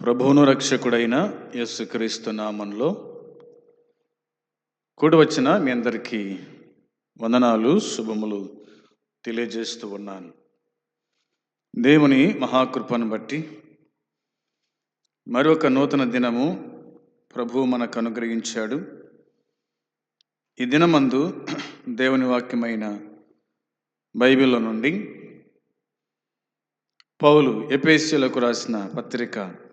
ప్రభువును రక్షకుడైన యేసుక్రీస్తు నామంలో కూడి వచ్చిన మీ అందరికీ వందనాలు శుభములు తెలియజేస్తూ ఉన్నాను. దేవుని మహాకృపను బట్టి మరొక నూతన దినము ప్రభువు మనకు అనుగ్రహించాడు. ఈ దినమందు దేవుని వాక్యమైన బైబిల్లో నుండి పౌలు ఎపేసీలకు రాసిన పత్రిక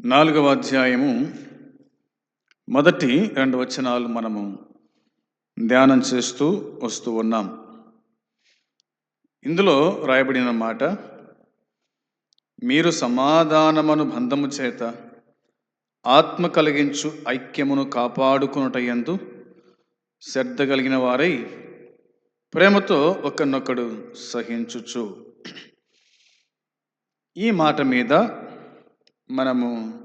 నాలుగవ అధ్యాయము. మొదటి రెండు వచనాలు మనము ధ్యానం చేస్తూ వస్తూ ఉన్నాం. ఇందులో రాయబడిన మాట మీరు సమాధానమను బంధము చేత ఆత్మ కలిగించు ఐక్యమును కాపాడుకునుటయందు శ్రద్ధ కలిగిన వారై ప్రేమతో ఒకరినొకడు సహించుచు. ఈ మాట మీద మనము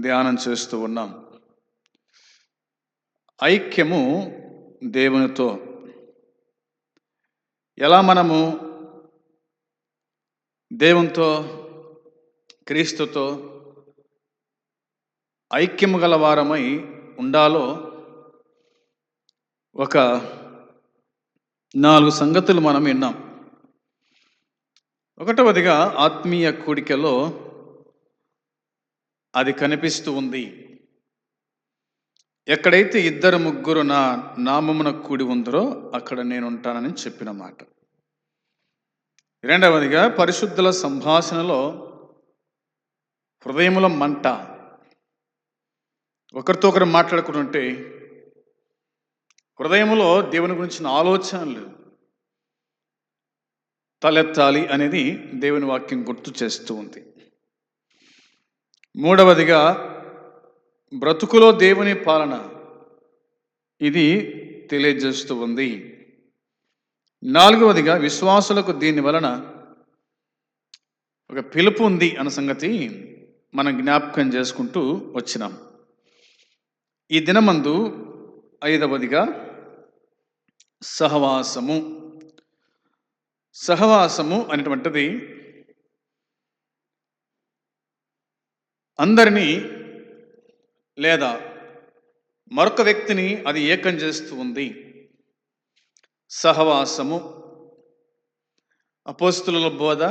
ధ్యానం చేస్తూ ఉన్నాం. ఐక్యము దేవునితో. ఎలా మనము దేవునితో క్రీస్తుతో ఐక్యము గల వారమై ఉండాలో ఒక నాలుగు సంగతులు మనం విన్నాం. ఒకటవదిగా ఆత్మీయ కూడికలో అది కనిపిస్తూ ఉంది. ఎక్కడైతే ఇద్దరు ముగ్గురు నా నామమున కూడి ఉందరో అక్కడ నేను ఉంటానని చెప్పిన మాట. రెండవదిగా పరిశుద్ధుల సంభాషణలో హృదయముల మంట. ఒకరితో ఒకరు మాట్లాడుకుంటుంటే హృదయములో దేవుని గురించిన ఆలోచనలు తలెత్తాలి అనేది దేవుని వాక్యం గుర్తు చేస్తూ ఉంది. మూడవదిగా బ్రతుకులో దేవుని పాలన. ఇది తెలియజేస్తూ ఉంది. నాలుగవదిగా విశ్వాసులకు దీని వలన ఒక పిలుపు ఉంది అన్న సంగతి మనం జ్ఞాపకం చేసుకుంటూ వచ్చినాం. ఈ దినమందు ఐదవదిగా సహవాసము. సహవాసము అనేటువంటిది అందరినీ లేదా మరొక వ్యక్తిని అది ఏకం చేస్తూ ఉంది. సహవాసము అపోస్తుల బోధ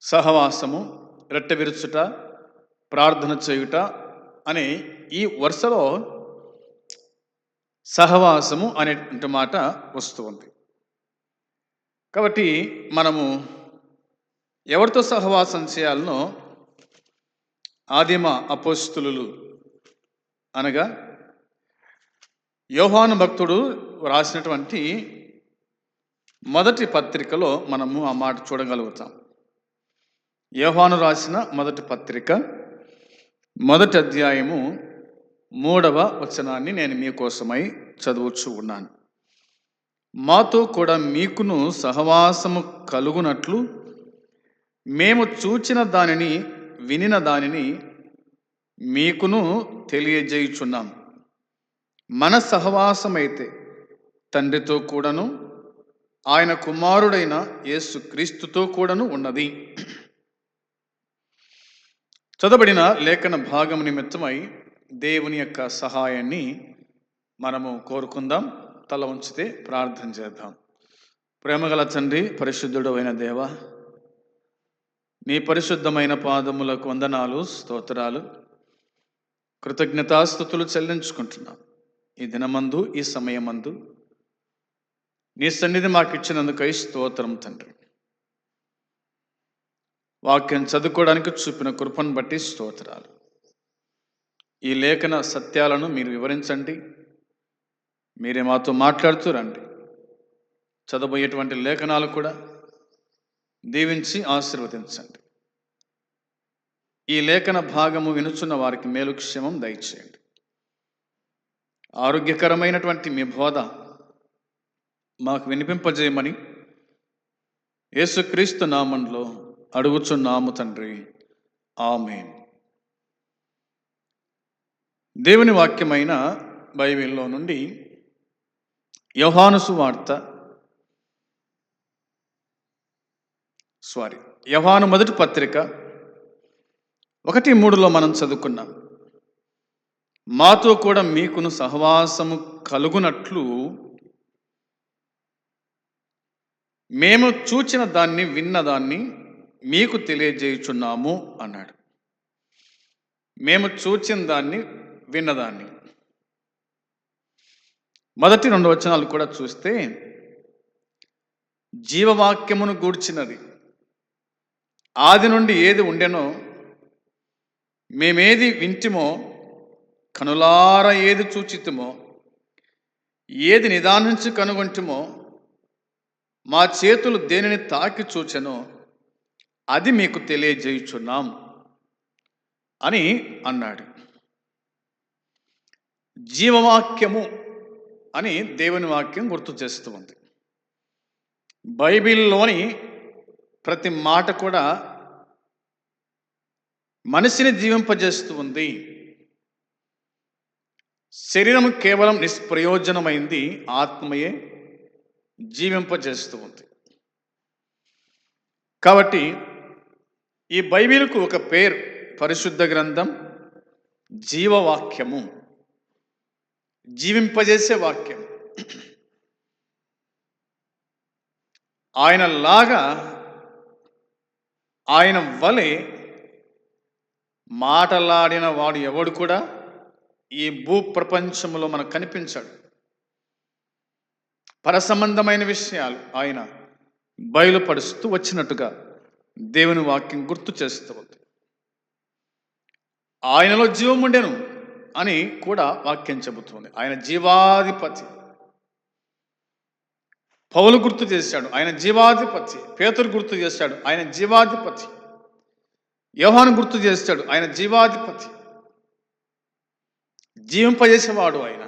సహవాసము రెట్ట విరుచుట ప్రార్థన చేయుట అనే ఈ వరుసలో సహవాసము అనేటువంటి మాట వస్తూ ఉంది. కాబట్టి మనము ఎవరితో సహవాసం చేయాలనో ఆదిమ అపోస్తులు అనగా యోహాను భక్తుడు రాసినటువంటి మొదటి పత్రికలో మనము ఆ మాట చూడగలుగుతాం. యోహాను రాసిన మొదటి పత్రిక మొదటి అధ్యాయము మూడవ వచనాన్ని నేను మీకోసమై చదువుచు ఉన్నాను. మాతో కూడా మీకును సహవాసము కలుగునట్లు మేము చూచిన దానిని వినిన దానిని మీకును తెలియజేయుచున్నాం. మన సహవాసమైతే తండ్రితో కూడాను ఆయన కుమారుడైన యేసు క్రీస్తుతో కూడాను ఉన్నది. చదవబడిన లేఖన భాగం నిమిత్తమై దేవుని యొక్క సహాయాన్ని మనము కోరుకుందాం. తల ఉంచితే ప్రార్థన చేద్దాం. ప్రేమగల తండ్రి పరిశుద్ధుడు అయిన దేవ నీ పరిశుద్ధమైన పాదములకు వందనాలు స్తోత్రాలు. కృతజ్ఞతాస్థుతులు చెల్లించుకుంటున్నాం. ఈ దినమందు ఈ సమయమందు నీ సన్నిధి మాకు ఇచ్చినందుకై స్తోత్రం తండ్రి. వాక్యం చదువుకోవడానికి చూపిన కృపను బట్టి స్తోత్రాలు. ఈ లేఖన సత్యాలను మీరు వివరించండి. మీరే మాతో మాట్లాడుతూ రండి. చదవబోయేటువంటి లేఖనాలు కూడా దీవించి ఆశీర్వదించండి. ఈ లేఖన భాగము వినుచున్న వారికి మేలుక్షేమం దయచేయండి. ఆరోగ్యకరమైనటువంటి మీ బోధ మాకు వినిపింపజేయమని యేసుక్రీస్తు నామంలో అడుగుచున్నాము తండ్రి. ఆమె దేవుని వాక్యమైన బైబిల్లో నుండి యోహానుసు వార్త సారీ యవాను మొదటి పత్రిక ఒకటి మూడులో మనం చదువుకున్నాం. మాతో కూడా మీకును సహవాసము కలుగునట్లు మేము చూచిన దాన్ని విన్నదాన్ని మీకు తెలియజేయుచున్నాము అన్నాడు. మేము చూచిన దాన్ని విన్నదాన్ని మొదటి రెండు వచనాలు కూడా చూస్తే జీవవాక్యమును గూర్చినది. ఆది నుండి ఏది ఉండెనో మేమేది వింటిమో కనులార ఏది చూచితుమో ఏది నిదానించి కనుగొంటిమో మా చేతులు దేనిని తాకి చూచెనో అది మీకు తెలియజేయుచున్నాం అని అన్నాడు. జీవవాక్యము అని దేవుని వాక్యం గుర్తు చేస్తూ ఉంది. బైబిల్లోని ప్రతి మాట కూడా మనిషిని జీవింపజేస్తూ ఉంది. శరీరం కేవలం నిష్ప్రయోజనమైంది ఆత్మయే జీవింపజేస్తూ ఉంది. కాబట్టి ఈ బైబిల్కు ఒక పేరు పరిశుద్ధ గ్రంథం జీవవాక్యము. జీవింపజేసే వాక్యం. ఆయనలాగా ఆయన వలె మాటలాడిన వాడు ఎవడు కూడా ఈ భూ ప్రపంచంలో మనకు కనిపించాడు. పరసంబంధమైన విషయాలు ఆయన బయలుపరుస్తూ వచ్చినట్టుగా దేవుని వాక్యం గుర్తు చేస్తూ ఉంది ఆయనలో జీవం ఉండెను అని కూడా వాక్యం చెబుతుంది. ఆయన జీవాధిపతి. పౌలు గుర్తు చేశాడు. ఆయన జీవాధిపతి. పేతురు గుర్తు చేశాడు. ఆయన జీవాధిపతి. యోహాను గుర్తు చేశాడు ఆయన జీవాధిపతి. జీవింపజేసేవాడు ఆయన.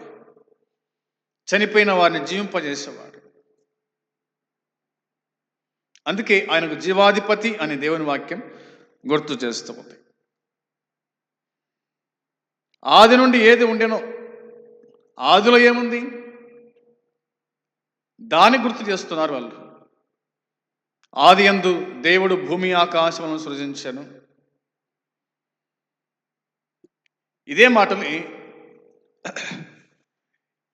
చనిపోయిన వారిని జీవింపజేసేవాడు. అందుకే ఆయనకు జీవాధిపతి అనే దేవుని వాక్యం గుర్తు చేస్తూ ఉంది. ఆది నుండి ఏది ఉండెనో ఆదిలో ఏముంది? దాన్ని గుర్తు చేస్తున్నారు వాళ్ళు. ఆది ఎందు దేవుడు భూమి ఆకాశములను సృజించాను. ఇదే మాటని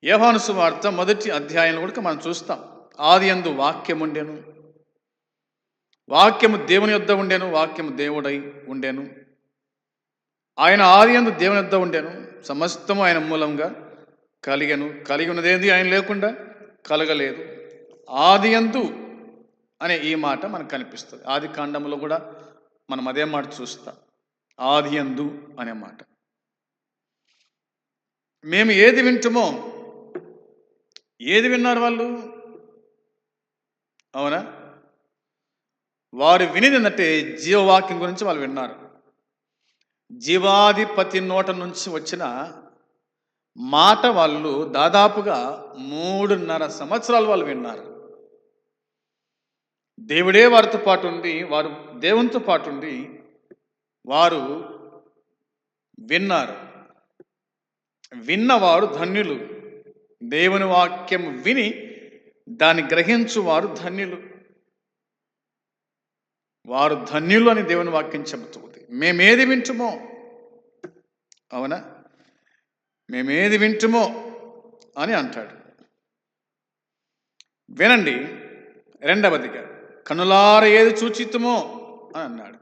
యోహాను సువార్త మొదటి అధ్యాయంలో కూడా మనం చూస్తాం. ఆది ఎందు వాక్యం ఉండెను. వాక్యము దేవుని యొద్ద ఉండెను వాక్యము దేవుడై ఉండెను. ఆయన ఆది ఎందు దేవుని యొద్ద ఉండెను. సమస్తము ఆయన మూలంగా కలిగను. కలిగి ఉన్నదేంది ఆయన లేకుండా కలగలేదు. ఆది ఎందు అనే ఈ మాట మనకు కనిపిస్తుంది. ఆది కాండంలో కూడా మనం అదే మాట చూస్తాం. ఆది ఎందు అనే మాట. మేము ఏది వింటుమో ఏది విన్నారు వాళ్ళు? అవునా? వారు వినేది ఏంటంటే జీవవాక్యం గురించి వాళ్ళు విన్నారు. జీవాధిపతి నోట నుంచి వచ్చిన మాట వాళ్ళు దాదాపుగా మూడున్నర సంవత్సరాలు వాళ్ళు విన్నారు. దేవుడే వారితో పాటు ఉండి వారు దేవునితో పాటు ఉండి వారు విన్నారు. విన్నవారు ధన్యులు. దేవుని వాక్యం విని దాన్ని గ్రహించువారు ధన్యులు. వారు ధన్యులు అని దేవుని వాక్యం చెబుతుంది. మేమేది వింటుమో? అవునా? మేమేది వింటుమో అని అంటాడు. వినండి రెండవదిగా కనులార ఏది చూచితుమో అని అన్నాడు.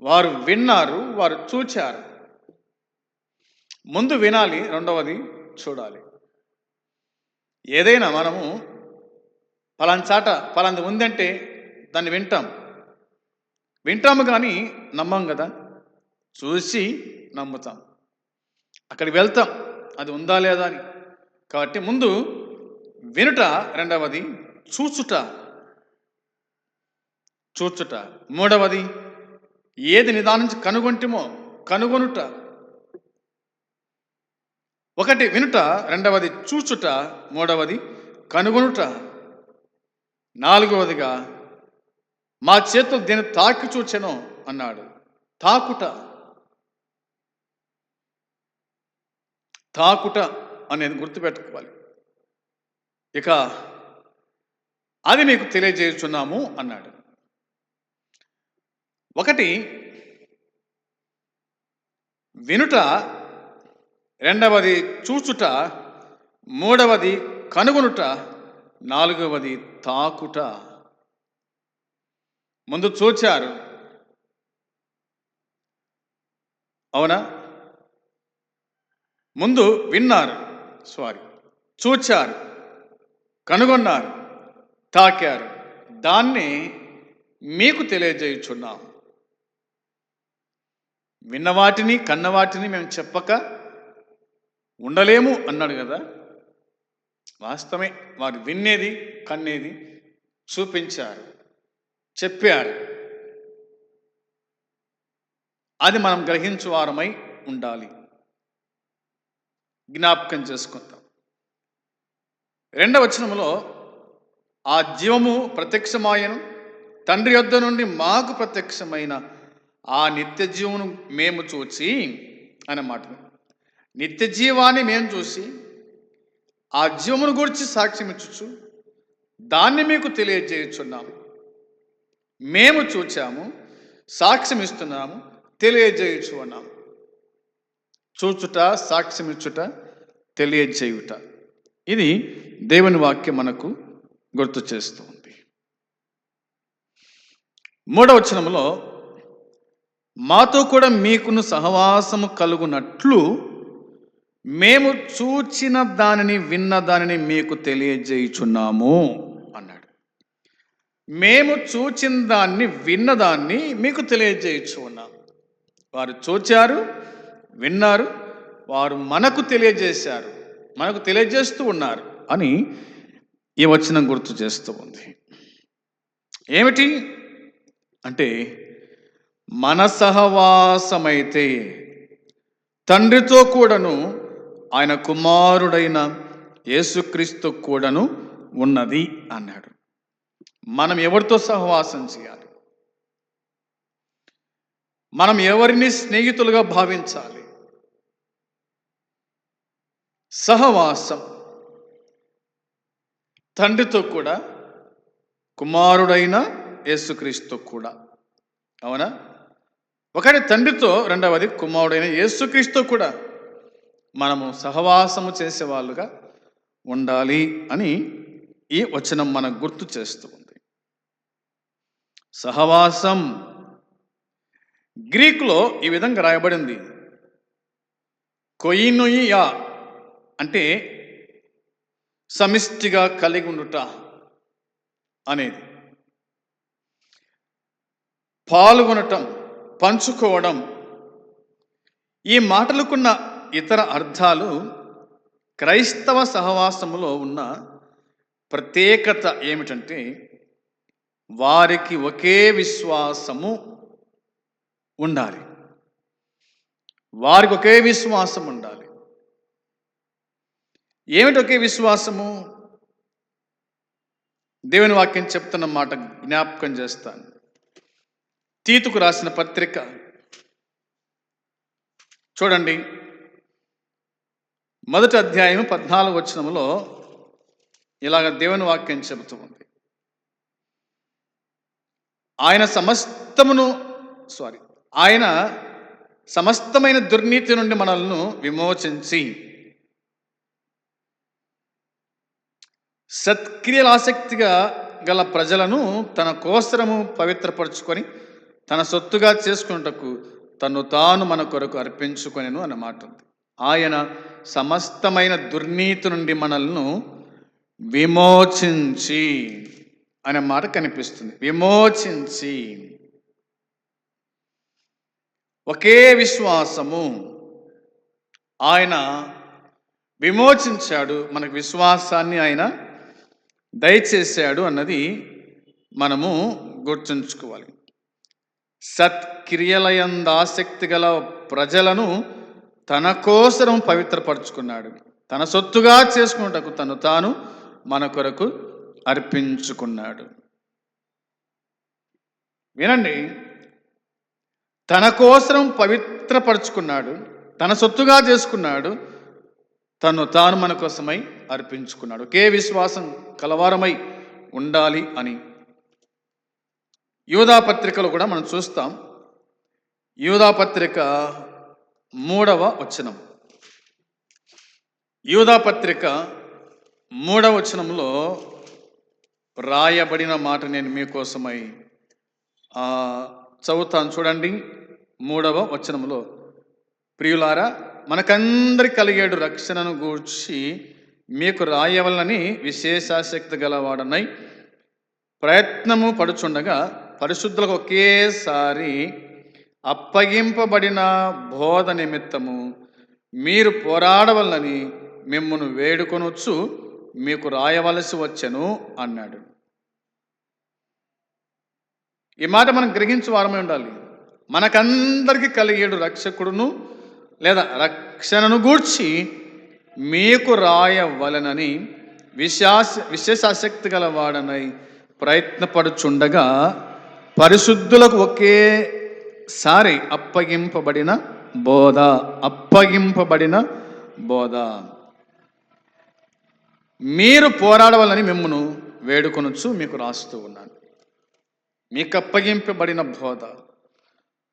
వారు విన్నారు వారు చూచారు. ముందు వినాలి రెండవది చూడాలి. ఏదైనా మనము పలాన్ చాట పలాంది ఉందంటే దాన్ని వింటాం. వింటాము కానీ నమ్మం కదా? చూసి నమ్ముతాం. అక్కడికి వెళ్తాం. అది ఉందా లేదా అని. కాబట్టి ముందు వినుట రెండవది చూచుట. చూచుట. మూడవది ఏది నిదానించి కనుగొంటిమో కనుగొనుట. ఒకటి వినుట రెండవది చూచుట మూడవది కనుగొనుట. నాలుగవదిగా మా చేతులు దేని తాకి చూచెను అన్నాడు. తాకుట. తాకుట అనేది గుర్తుపెట్టుకోవాలి. ఇక అది మీకు తెలియజేస్తున్నాము అన్నాడు. ఒకటి వినుట రెండవది చూచుట మూడవది కనుగొనుట నాలుగవది తాకుట. ముందు చూచారు. అవునా? ముందు విన్నారు సారీ చూచారు కనుగొన్నారు తాకారు. దాన్ని మీకు తెలియజేయుచున్నాం విన్నవాటిని కన్నవాటిని కన్న వాటిని మేము చెప్పక ఉండలేము అన్నాడు కదా. వాస్తవమే వారు విన్నేది కన్నేది చూపించారు చెప్పారు. అది మనం గ్రహించువారమై ఉండాలి. జ్ఞాపకం చేసుకుంటాం. రెండవ వచనంలో ఆ జీవము ప్రత్యక్షమాయను. తండ్రి యొద్ద నుండి మాకు ప్రత్యక్షమైన ఆ నిత్య జీవమును మేము చూచి అన్నమాట నిత్య జీవాన్ని మేము చూసి ఆ జీవమును గురించి సాక్ష్యం ఇచ్చుచు దాన్ని మీకు తెలియజేయుచున్నాము. మేము చూచాము సాక్ష్యం ఇస్తున్నాము తెలియజేయచ్చు అన్నాము. చూచుట సాక్ష్యం ఇచ్చుట తెలియజేయుట. ఇది దేవుని వాక్యం మనకు గుర్తు చేస్తుంది. మూడవ వచనములో మాతో కూడా మీకును సహవాసము కలుగునట్లు మేము చూచిన దానిని విన్న దానిని మీకు తెలియజేయుచున్నాము అన్నాడు. మేము చూచిన దాన్ని విన్నదాన్ని మీకు తెలియజేయచ్చు ఉన్నాము వారు చూచారు విన్నారు వారు మనకు తెలియజేశారు మనకు తెలియజేస్తూ ఉన్నారు అని ఈ వచనం గుర్తు చేస్తూ ఉంది. ఏమిటి? అంటే మన సహవాసమైతే తండ్రితో కూడాను ఆయన కుమారుడైన యేసుక్రీస్తు కూడాను ఉన్నది అన్నాడు. మనం ఎవరితో సహవాసం చేయాలి? మనం ఎవరిని స్నేహితులుగా భావించాలి? సహవాసం. తండ్రితో కూడా కుమారుడైన యేసుక్రీస్తు కూడా. అవునా? ఒకటి తండ్రితో రెండవది కుమారుడైన యేసుక్రీస్తు కూడా మనము సహవాసము చేసేవాళ్ళుగా ఉండాలి అని ఈ వచనం మనకు గుర్తు చేస్తూ ఉంది. సహవాసం. గ్రీకులో ఈ విధంగా రాయబడింది. కొయినుయా అంటే సమిష్టిగా కలిగి ఉండుట అనేది. పాల్గొనటం పంచుకోవడం ఈ మాటలకున్న ఇతర అర్థాలు క్రైస్తవ సహవాసములో ఉన్న ప్రత్యేకత ఏమిటంటే వారికి ఒకే విశ్వాసము ఉండాలి. వారికి ఒకే విశ్వాసం ఉండాలి ఏమిటి ఒకే విశ్వాసము? దేవుని వాక్యం చెప్తున్న మాట జ్ఞాపకం చేస్తాను. తీతుకు రాసిన పత్రిక. చూడండి. మొదటి అధ్యాయం పద్నాలుగు వచనములో ఇలాగ దేవుని వాక్యం చెబుతూ ఉంది. ఆయన సమస్తమును సారీ ఆయన సమస్తమైన దుర్నీతి నుండి మనల్ని విమోచించి సత్క్రియల ఆసక్తిగా గల ప్రజలను తన కోసరము పవిత్రపరుచుకొని తన సొత్తుగా చేసుకున్నటకు తను తాను మన కొరకు అర్పించుకొనెను అన్నమాట ఉంది. ఆయన సమస్తమైన దుర్నీతి నుండి మనల్ని విమోచించి అనే మాట కనిపిస్తుంది. విమోచించి. ఒకే విశ్వాసము ఆయన విమోచించాడు. మనకు విశ్వాసాన్ని ఆయన దయచేశాడు అన్నది మనము గుర్తుంచుకోవాలి. సత్క్రియలయంద ఆసక్తి గల ప్రజలను తన కోసరం పవిత్రపరుచుకున్నాడు. తన సొత్తుగా చేసుకున్నటకు తను తాను మన కొరకు అర్పించుకున్నాడు. వినండి. తన కోసరం పవిత్రపరుచుకున్నాడు తన సొత్తుగా చేసుకున్నాడు తను తాను మన కోసమై అర్పించుకున్నాడు. ఒకే విశ్వాసం కలవారమై ఉండాలి అని. యూదాపత్రికలు కూడా మనం చూస్తాం. యూదాపత్రిక మూడవ వచనం. యూదా పత్రిక మూడవ వచనంలో రాయబడిన మాట నేను మీకోసమై చదువుతాను చూడండి. మూడవ వచనంలో. ప్రియులారా మనకందరి కలిగేడు రక్షణను గూర్చి మీకు రాయవలనని విశేషాసక్తి గలవాడనై ప్రయత్నము పడుచుండగా పరిశుద్ధులకు ఒకేసారి అప్పగింపబడిన బోధ నిమిత్తము మీరు పోరాడవలనని మిమ్మల్ని వేడుకొనొచ్చు మీకు రాయవలసి వచ్చెను అన్నాడు. ఈ మాట మనం గ్రహించు వారమై ఉండాలి. మనకందరికీ కలిగేడు రక్షకుడును లేదా రక్షణను గూర్చి మీకు రాయవలనని విశాస విశేష ఆసక్తి గలవాడనై ప్రయత్నపడుచుండగా పరిశుద్ధులకు ఒకేసారి అప్పగింపబడిన బోధ అప్పగింపబడిన బోధ. మీరు పోరాడవాలని మిమ్మను వేడుకొనొచ్చు మీకు రాస్తూ ఉన్నాను. మీకు అప్పగింపబడిన బోధ.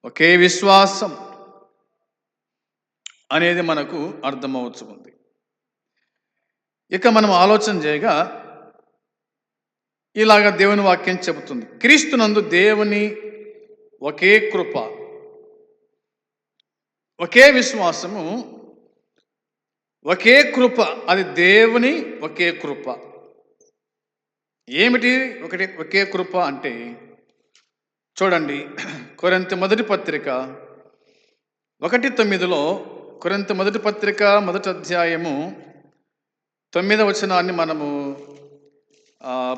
ఒకే విశ్వాసం. అనేది మనకు అర్థమవచ్చు ఉంది. ఇక మనం ఆలోచన చేయగా ఇలాగ దేవుని వాక్యం చెబుతుంది. క్రీస్తునందు దేవుని ఒకే కృప ఒకే విశ్వాసము ఒకే కృప అది దేవుని ఒకే కృప. ఏమిటి ఒకటి ఒకే కృప అంటే చూడండి కొరంత మొదటి పత్రిక ఒకటి తొమ్మిదిలో కొరింత మొదటి పత్రిక మొదటి అధ్యాయము తొమ్మిదవ వచనాన్ని మనము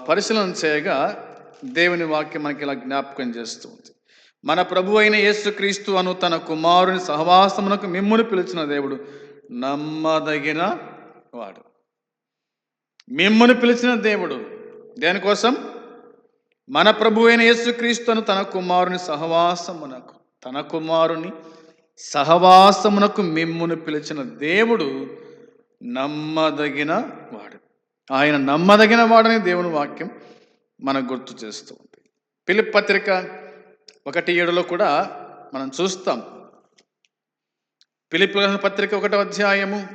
పరిశీలన చేయగా దేవుని వాక్యం మనకి ఇలా జ్ఞాపకం చేస్తుంది. మన ప్రభు అయిన యేసుక్రీస్తు అను తన కుమారుని సహవాసమునకు మిమ్మును పిలిచిన దేవుడు నమ్మదగిన వాడు. మిమ్మును పిలిచిన దేవుడు దేనికోసం? మన ప్రభు అయిన యేసుక్రీస్తును తన కుమారుని సహవాసమునకు తన కుమారుని సహవాసమునకు మిమ్మును పిలిచిన దేవుడు నమ్మదగిన వాడు. ఆయన నమ్మదగిన వాడని దేవుని వాక్యం మనకు గుర్తు చేస్తూ ఉంది. పిలిప్ పత్రిక ఒకటి ఏడులో కూడా మనం చూస్తాం. పిలిప్ పత్రిక ఒకటో అధ్యాయము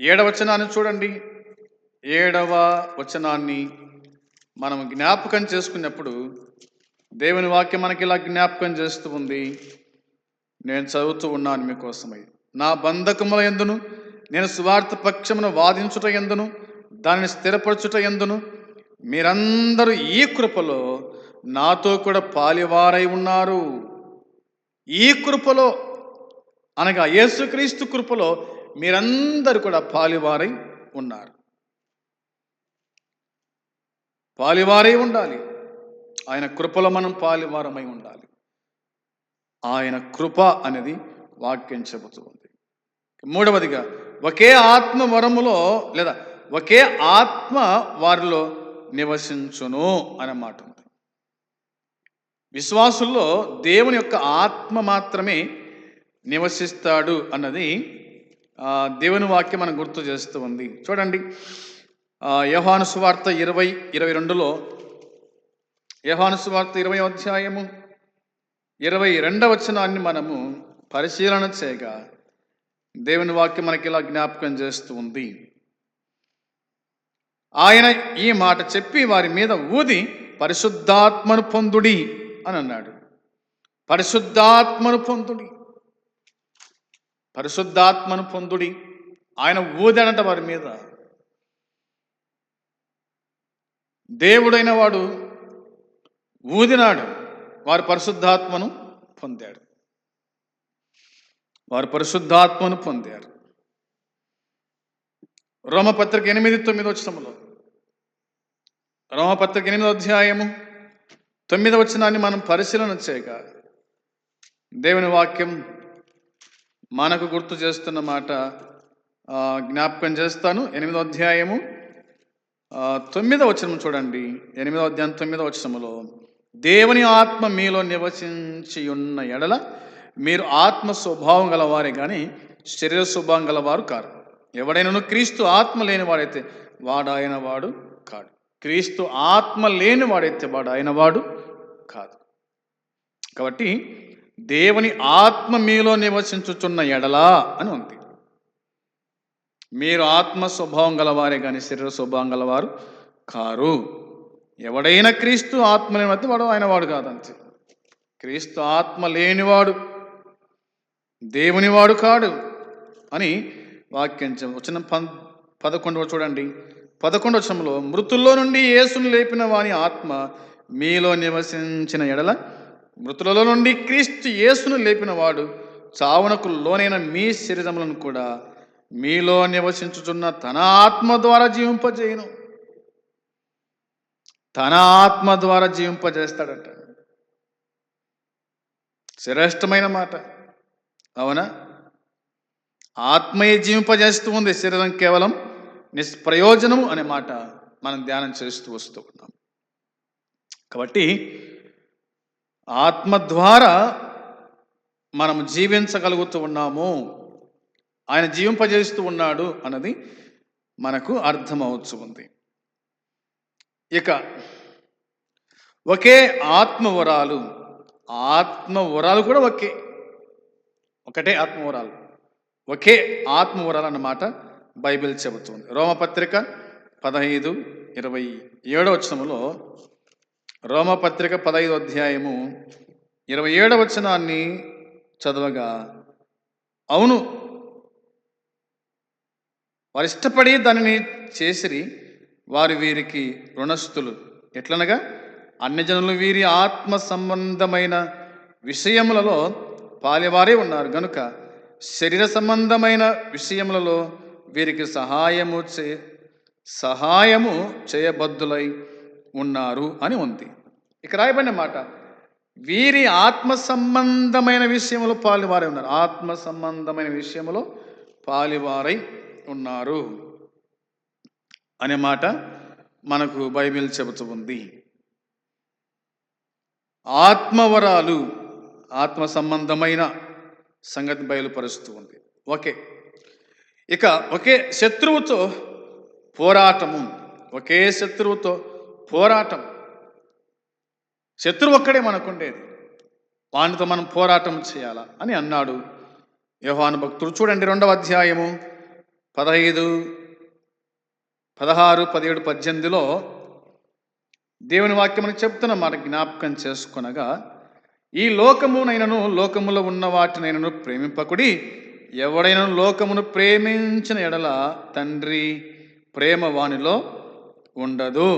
ఏడవ వచనాన్ని చూడండి. ఏడవ వచనాన్ని మనం జ్ఞాపకం చేసుకున్నప్పుడు దేవుని వాక్యం మనకి ఇలా జ్ఞాపకం చేస్తూ ఉంది. నేను చదువుతూ ఉన్నాను మీకోసమై. నా బంధకముల ఎందును? నేను స్వార్థ పక్షమును వాదించుట ఎందును? దానిని స్థిరపరచుట ఎందును? మీరందరూ ఈ కృపలో నాతో కూడా పాలివారై ఉన్నారు. ఈ కృపలో అనగా యేసుక్రీస్తు కృపలో మీరందరూ కూడా పాలివారై ఉన్నారు. పాలివారై ఉండాలి. ఆయన కృపలో మనం పాలివారమై ఉండాలి. ఆయన కృప అనేది వాక్యం చెబుతుంది. మూడవదిగా ఒకే ఆత్మ వరములో లేదా ఒకే ఆత్మ వారిలో నివసించును అనే మాట ఉంది. విశ్వాసుల్లో దేవుని యొక్క ఆత్మ మాత్రమే నివసిస్తాడు అన్నది దేవుని వాక్యం మనం గుర్తు చేస్తూ ఉంది. చూడండి ఆ, సువార్త ఇరవై ఇరవై రెండులో యోహాను సువార్త ఇరవై అధ్యాయము ఇరవై రెండవ వచనాన్ని మనము పరిశీలన చేయగా దేవుని వాక్యం మనకి ఇలా జ్ఞాపకం చేస్తూ ఉంది. ఆయన ఈ మాట చెప్పి వారి మీద ఊది పరిశుద్ధాత్మను పొందుడి అని అన్నాడు. పరిశుద్ధాత్మను పొందుడి పరిశుద్ధాత్మను పొందుడి ఆయన ఊదాడంట వారి మీద. దేవుడైన వాడు ఊదినాడు. వారు పరిశుద్ధాత్మను పొందాడు వారు పరిశుద్ధాత్మను పొందారు. రోమపత్రిక ఎనిమిది తొమ్మిది వచ్చినములో రోమపత్రిక ఎనిమిది అధ్యాయము తొమ్మిది వచనాన్ని మనం పరిశీలన చేయగా దేవుని వాక్యం మనకు గుర్తు చేస్తున్న మాట జ్ఞాపకం చేస్తాను. ఎనిమిదో అధ్యాయము తొమ్మిదో వచనం చూడండి. ఎనిమిదో అధ్యాయం తొమ్మిదో వచనములో దేవుని ఆత్మ మీలో నివసించి ఉన్న ఎడల మీరు ఆత్మ స్వభావం గలవారే కానీ శరీర స్వభావం గలవారు కారు. ఎవడైనను క్రీస్తు ఆత్మ లేనివాడైతే వాడు ఆయన వాడు కాడు. క్రీస్తు ఆత్మ లేనివాడైతే వాడు ఆయన వాడు కాదు. కాబట్టి దేవుని ఆత్మ మీలో నివసించుచున్న ఎడలా అని ఉంది. మీరు ఆత్మ స్వభావం గలవారే కానీ శరీర స్వభావం గలవారు కారు. ఎవడైనా క్రీస్తు ఆత్మ లేనివాడు వాడు ఆయన వాడు కాదంతే. క్రీస్తు ఆత్మ లేనివాడు దేవునివాడు కాడు అని వాక్యం వచ్చిన పం పదకొండవ చూడండి. పదకొండవ వచనంలో మృతుల్లో నుండి యేసును లేపిన వాని ఆత్మ మీలో నివసించిన ఎడల మృతులలో నుండి క్రీస్తు యేసును లేపిన వాడు చావునకు లోనైన మీ శరీరములను కూడా మీలో నివసించుచున్న తన ఆత్మ ద్వారా జీవింపజేయను. తన ఆత్మ ద్వారా జీవింపజేస్తాడంట. శ్రేష్టమైన మాట. అవునా? ఆత్మయే జీవింపజేస్తూ ఉంది శరీరం కేవలం నిష్ప్రయోజనము అనే మాట మనం ధ్యానం చేస్తూ వస్తూ ఉన్నాం. కాబట్టి ఆత్మ ద్వారా మనం జీవించగలుగుతూ ఉన్నాము. ఆయన జీవింపజేస్తూ ఉన్నాడు అన్నది మనకు అర్థమవుతూ ఉంది. ఇక ఒకే ఆత్మవరాలు ఆత్మవరాలు కూడా ఒకే. ఒకటే ఆత్మవరాలు. ఒకే ఆత్మవరాలు అన్నమాట బైబిల్ చెబుతుంది. రోమపత్రిక పదహైదు ఇరవై ఏడవ వచనములో రోమపత్రిక పదహైదు అధ్యాయము ఇరవై ఏడవ వచనాన్ని చదవగా అవును వారు ఇష్టపడి దానిని చేసిరి వారు వీరికి రుణస్థులు. ఎట్లనగా? అన్యజనులు వీరి ఆత్మ సంబంధమైన విషయములలో పాలివారే ఉన్నారు. గనుక శరీర సంబంధమైన విషయములలో వీరికి సహాయము చే సహాయము చేయబద్దులై ఉన్నారు అని ఉంది. ఇక రాయబడిన మాట వీరి ఆత్మ సంబంధమైన విషయంలో పాలివారై ఉన్నారు. ఆత్మ సంబంధమైన విషయంలో పాలివారై ఉన్నారు. అనే మాట మనకు బైబిల్ చెబుతూ ఉంది. ఆత్మవరాలు ఆత్మ సంబంధమైన సంగతి బయలుపరుస్తూ ఉంది. ఓకే. ఇక ఒకే శత్రువుతో పోరాటము ఒకే శత్రువుతో పోరాటం. శత్రువు ఒక్కడే మనకుండేది. వానితో మనం పోరాటం చేయాలా అని అన్నాడు యోహాను భక్తుడు. చూడండి రెండవ అధ్యాయము పదహైదు పదహారు పదిహేడు పద్దెనిమిదిలో దేవుని వాక్యం చెప్తున్న మాట జ్ఞాపకం చేసుకొనగా ఈ లోకమునైనను లోకములో ఉన్న వాటినైనను ప్రేమింపకుడి ఎవడైనా లోకమును ప్రేమించిన ఎడల తండ్రి ప్రేమ వాణిలో ఉండదు.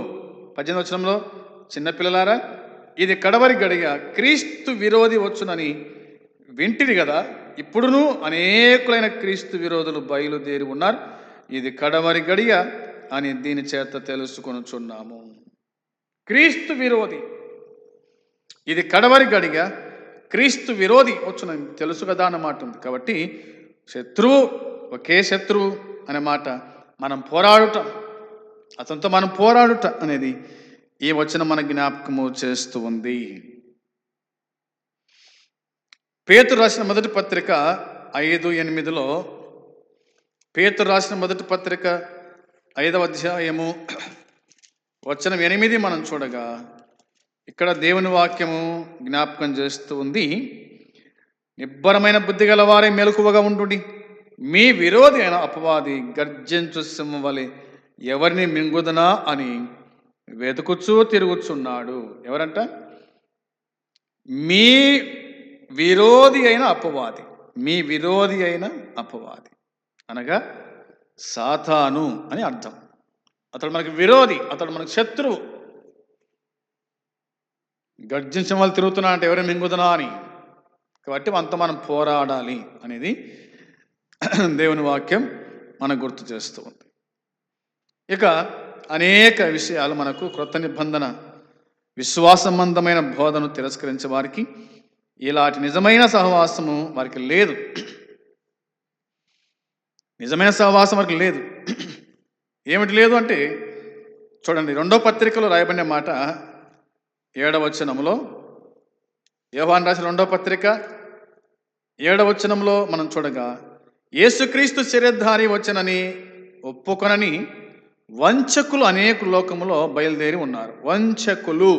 పద్దెనిమిది వచనంలో చిన్నపిల్లలారా ఇది కడవరి గడిగ క్రీస్తు విరోధి వచ్చునని వింటిది కదా ఇప్పుడును అనేకులైన క్రీస్తు విరోధులు బయలుదేరి ఉన్నారు. ఇది కడవరి గడియ అని దీని చేత తెలుసుకొనుచున్నాము. క్రీస్తు విరోధి. ఇది కడవరి గడిగా. క్రీస్తు విరోధి వచ్చిన తెలుసు కదా అన్నమాట ఉంది. కాబట్టి శత్రువు ఒకే శత్రువు అనే మాట మనం పోరాడుట అతనితో మనం పోరాడుట అనేది ఈ వచనం మన జ్ఞాపకము చేస్తూ ఉంది. పేతురు రాసిన మొదటి పత్రిక ఐదు ఎనిమిదిలో పేతురు రాసిన మొదటి పత్రిక ఐదవ అధ్యాయము. వచనం ఎనిమిది మనం చూడగా ఇక్కడ దేవుని వాక్యము జ్ఞాపకం చేస్తూ ఉంది నిబ్బరమైన బుద్ధి గలవారే మెలకువగా ఉండుడి. మీ విరోధి అయిన అపవాది గర్జించు సింహం వలె ఎవరిని మింగుదనా అని వెతుకుచూ తిరుగుచున్నాడు. ఎవరంట? మీ విరోధి అయిన అపవాది. మీ విరోధి అయిన అపవాది. అనగా సాతాను అని అర్థం. అతడు మనకి విరోధి అతడు మనకు శత్రువు. గర్జించిన వాళ్ళు తిరుగుతున్నా అంటే ఎవరు మింగుతున్నా అని. కాబట్టి అంత మనం పోరాడాలి అనేది దేవుని వాక్యం మనకు గుర్తు చేస్తూ ఉంది. ఇక అనేక విషయాలు మనకు క్రొత్త నిబంధన విశ్వాసంబంధమైన బోధను తిరస్కరించే వారికి ఇలాంటి నిజమైన సహవాసము వారికి లేదు. నిజమైన సహవాసం వరకు లేదు. ఏమిటి లేదు అంటే చూడండి రెండో పత్రికలో రాయబడిన మాట ఏడవచనంలో యోహాన్ రాసిన రెండో పత్రిక ఏడవచనంలో మనం చూడగా యేసుక్రీస్తు శరీరధారి వచ్చనని ఒప్పుకొనని వంచకులు అనేక లోకములో బయలుదేరి ఉన్నారు. వంచకులు.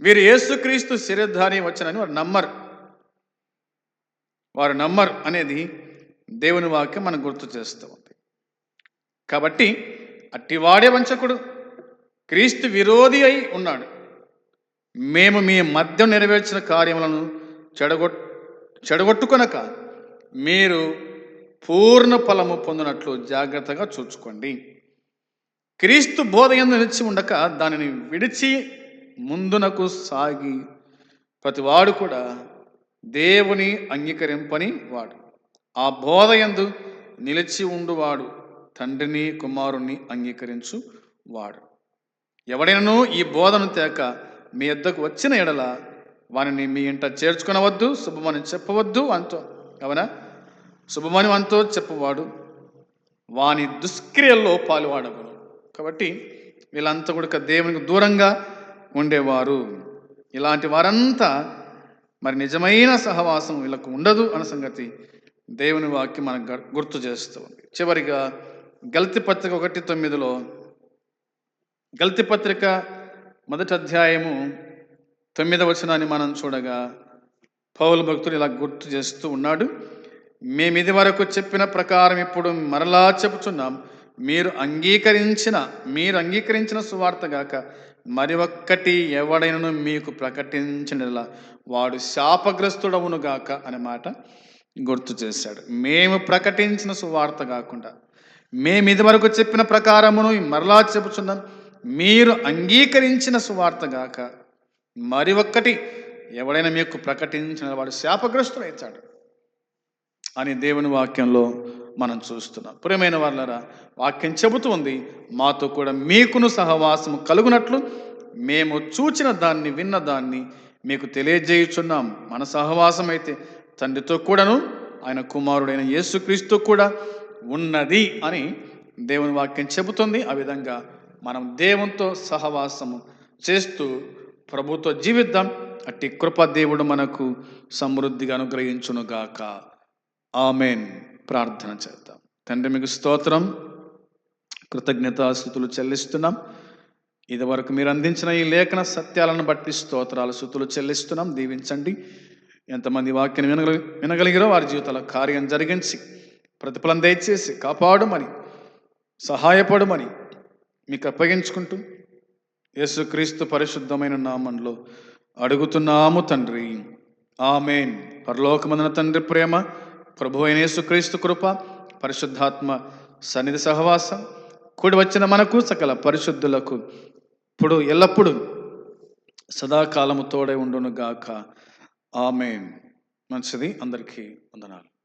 వీరు యేసుక్రీస్తు శరీరధారి వచ్చనని వారు నమ్మరు. వారు నమ్మరు అనేది దేవుని వాక్యం మనం గుర్తు చేస్తూ ఉంది. కాబట్టి అట్టివాడే వంచకుడు క్రీస్తు విరోధి అయి ఉన్నాడు. మేము మీ మధ్య నెరవేర్చిన కార్యములను చెడగొట్ చెడగొట్టుకొనక మీరు పూర్ణ ఫలము పొందినట్లు జాగ్రత్తగా చూసుకోండి. క్రీస్తు బోధ ఎందు నిలిచి ఉండక దానిని విడిచి ముందునకు సాగి ప్రతివాడు కూడా దేవుని అంగీకరింపని వాడు. ఆ బోధ ఎందు నిలిచి ఉండువాడు తండ్రిని కుమారుణ్ణి అంగీకరించు వాడు. ఎవడైనను ఈ బోధను తేక మీ ఇద్దకు వచ్చిన ఎడల వానిని మీ ఇంట చేర్చుకునవద్దు శుభమని చెప్పవద్దు అంతో. అవునా? శుభమని అంతో చెప్పవాడు వాని దుష్క్రియల్లో పాలువాడగును కాబట్టి వీళ్ళంతా కూడా దేవునికి దూరంగా ఉండేవారు. ఇలాంటి వారంతా మరి నిజమైన సహవాసం వీళ్ళకు ఉండదు అన్న సంగతి దేవుని వాక్యం మనకు గ- గుర్తు చేస్తూ ఉంది. చివరిగా గల్తి పత్రిక ఒకటి తొమ్మిదిలో గల్తి పత్రిక మొదటి అధ్యాయము తొమ్మిదవ వచనాన్ని మనం చూడగా పౌలు భక్తుడు ఇలా గుర్తు చేస్తూ ఉన్నాడు. మేము ఇది వరకు చెప్పిన ప్రకారం ఇప్పుడు మరలా చెబుతున్నాం మీరు అంగీకరించిన మీరు అంగీకరించిన సువార్త గాక మరి ఒక్కటి ఎవడైనను మీకు ప్రకటించిన వాడు శాపగ్రస్తుడవును గాక అనే మాట. గుర్తు చేశాడు. మేము ప్రకటించిన సువార్త కాకుండా మేము ఇదివరకు చెప్పిన ప్రకారమును మరలా చెబుతున్నాం మీరు అంగీకరించిన సువార్త గాక మరి ఒక్కటి ఎవడైనా మీకు ప్రకటించిన వాడు శాపగ్రస్తుడైతాడు అని దేవుని వాక్యంలో మనం చూస్తున్నాం. ప్రియమైన వాళ్ళరా వాక్యం చెబుతూ ఉంది మాతో కూడా మీకును సహవాసము కలుగునట్లు మేము చూచిన దాన్ని విన్న దాన్ని మీకు తెలియజేయుచున్నాం. మన సహవాసం అయితే తండ్రితో కూడాను ఆయన కుమారుడైన యేసుక్రీస్తు కూడా ఉన్నది అని దేవుని వాక్యం చెబుతుంది. ఆ విధంగా మనం దేవునితో సహవాసము చేస్తూ ప్రభుతో జీవిద్దాం. అట్టి కృప దేవుడు మనకు సమృద్ధిగా అనుగ్రహించునుగాక. ఆమెన్. ప్రార్థన చేద్దాం. తండ్రి మీకు స్తోత్రం. కృతజ్ఞతాస్థుతులు చెల్లిస్తున్నాం. ఇదివరకు మీరు అందించిన ఈ లేఖన సత్యాలను బట్టి స్తోత్రాలు స్థుతులు చెల్లిస్తున్నాం. దీవించండి. ఎంతమంది వాక్యం వినగలి వినగలిగిరో వారి జీవితాల కార్యం జరిగించి ప్రతిఫలం దయచేసి కాపాడుమని సహాయపడమని మీకు అప్పగించుకుంటూ యేసుక్రీస్తు పరిశుద్ధమైన నామంలో అడుగుతున్నాము తండ్రి. ఆమెన్. పరలోకమందున తండ్రి ప్రేమ ప్రభు అయిన యేసుక్రీస్తు కృప పరిశుద్ధాత్మ సన్నిధి సహవాసం కూడి వచ్చిన మనకు సకల పరిశుద్ధులకు ఇప్పుడు ఎల్లప్పుడూ సదాకాలము తోడే ఉండును గాక ఆమె మంచిది. అందరికీ వందనాలు.